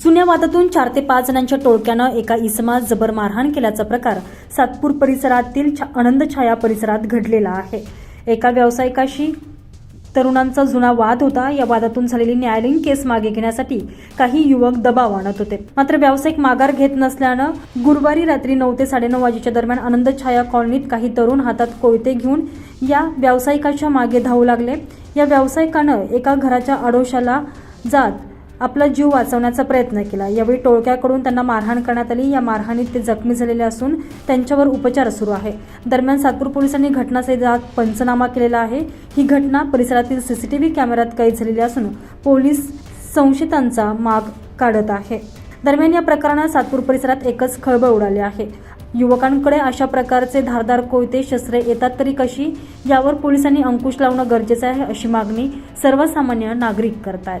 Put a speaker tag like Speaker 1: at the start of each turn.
Speaker 1: जुन्या वादातून चार ते पाच जणांच्या टोळक्यानं एका इसमात जबर मारहाण केल्याचा प्रकार सातपूर परिसरातील छा- आनंद छाया परिसरात घडलेला आहे. एका व्यावसायिकाशी तरुणांचा जुना वाद होता. या वादातून झालेली न्यायालयीन केस मागे घेण्यासाठी काही युवक दबाव आणत होते. मात्र व्यावसायिक माघार घेत नसल्यानं गुरुवारी रात्री नऊ ते साडेनऊ वाजेच्या दरम्यान आनंद छाया कॉलनीत काही तरुण हातात कोयते घेऊन या व्यावसायिकाच्या मागे धावू लागले. या व्यावसायिकानं एका घराच्या आडोशाला जात आपला जीव वाचवण्याचा प्रयत्न केला. यावेळी टोळक्याकडून त्यांना मारहाण करण्यात आली. या मारहाणीत ते जखमी झालेले असून त्यांच्यावर उपचार सुरू आहे. दरम्यान सातपूर पोलिसांनी घटनास्थळी पंचनामा केलेला आहे. ही घटना परिसरातील सीसीटीव्ही कॅमेऱ्यात कैद झालेली असून पोलीस संशयितांचा माग काढत आहे. दरम्यान या प्रकरणात सातपूर परिसरात एकच खळबळ उडाली आहे. युवकांकडे अशा प्रकारचे धारदार कोयते शस्त्रे येतात तरी कशी? यावर पोलिसांनी अंकुश लावणं गरजेचं आहे अशी मागणी सर्वसामान्य नागरिक करतायत.